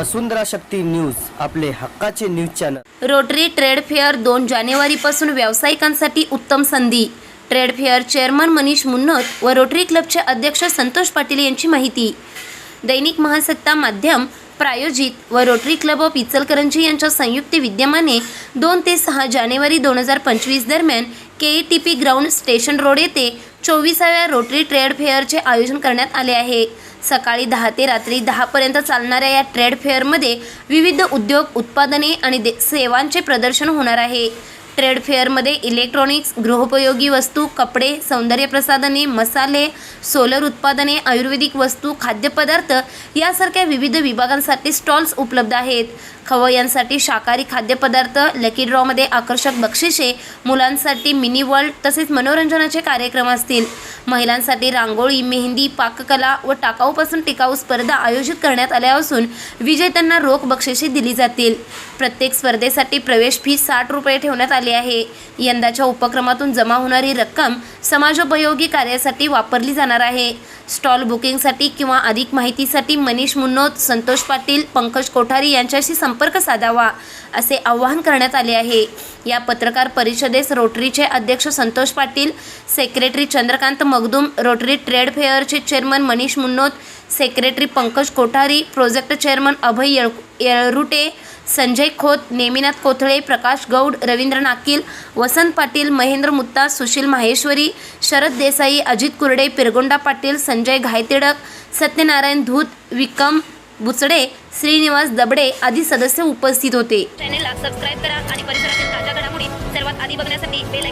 वसुंधरा शक्ती news आपले हक्काचे news channel. Rotary trade fair दोन जानेवारीपासून व्यावसायिकांसाठी उत्तम संधी. Trade fair chairman Manish Munnat व रोटरी क्लबचे अध्यक्ष संतोष पाटील यांची माहिती. दैनिक महासत्ता माध्यम प्रायोजित व रोटरी क्लब ऑफ इचलकरंजी यांच्या संयुक्त विद्यमाने दोन ते सहा जानेवारी दोन हजार पंचवीस दरम्यान K E T P ground station road येथे चोवीसाव्या रोटरी ट्रेड फेअरचे आयोजन करण्यात आले आहे. सकाळी दहा ते रात्री दहापर्यंत चालणाऱ्या या ट्रेड फेअरमध्ये विविध उद्योग उत्पादने आणि दे सेवांचे प्रदर्शन होणार आहे. ट्रेड फेअरमध्ये इलेक्ट्रॉनिक्स गृहोपयोगी वस्तू कपडे सौंदर्यप्रसाधने मसाले सोलर उत्पादने आयुर्वेदिक वस्तू खाद्यपदार्थ यासारख्या विविध विभागांसाठी स्टॉल्स उपलब्ध आहेत. खवयांसाठी शाकाहारी खाद्यपदार्थ लकी ड्रॉमध्ये आकर्षक बक्षिसे मुलांसाठी मिनी वर्ल्ड तसेच मनोरंजनाचे कार्यक्रम असतील. महिलांसाठी रांगोळी मेहंदी पाककला व टाकाऊपासून टिकाऊ स्पर्धा आयोजित करण्यात आल्या असून विजेत्यांना रोख बक्षिसे दिली जातील. प्रत्येक स्पर्धेसाठी प्रवेश फी साठ रुपये ठेवण्यात आली आहे. यंदाच्या उपक्रमातून जमा होणारी रक्कम समाजोपयोगी कार्यासाठी वापरली जाणार आहे. स्टॉल बुकिंगसाठी किंवा अधिक माहितीसाठी मनीष मुन्नोत संतोष पाटील पंकज कोठारी यांच्याशी संपर्क साधावा असे आवाहन करण्यात आले आहे. या पत्रकार परिषदेस रोटरीचे अध्यक्ष Santosh Patil secretary Chandrakant Magdum Rotary trade फेअरचे chairman Manish Munnot secretary Pankaj Kothari project chairman Abhay येळ येळरुटे संजय खोत नेमिनाथ कोथळे प्रकाश गौड रवींद्र नाकील वसंत पाटील महेंद्र मुत्ता सुशील माहेश्वरी शरद देसाई अजित कुरडे पिरगोंडा पाटील संजय घायतिडक सत्यनारायण धूत विकम बुचडे श्रीनिवास दबडे आदी सदस्य उपस्थित होते. चॅनेलला सबस्क्राईब करा आणि परिसरातील ताज्या घडामोडी सर्वात आधी बघण्यासाठी बेल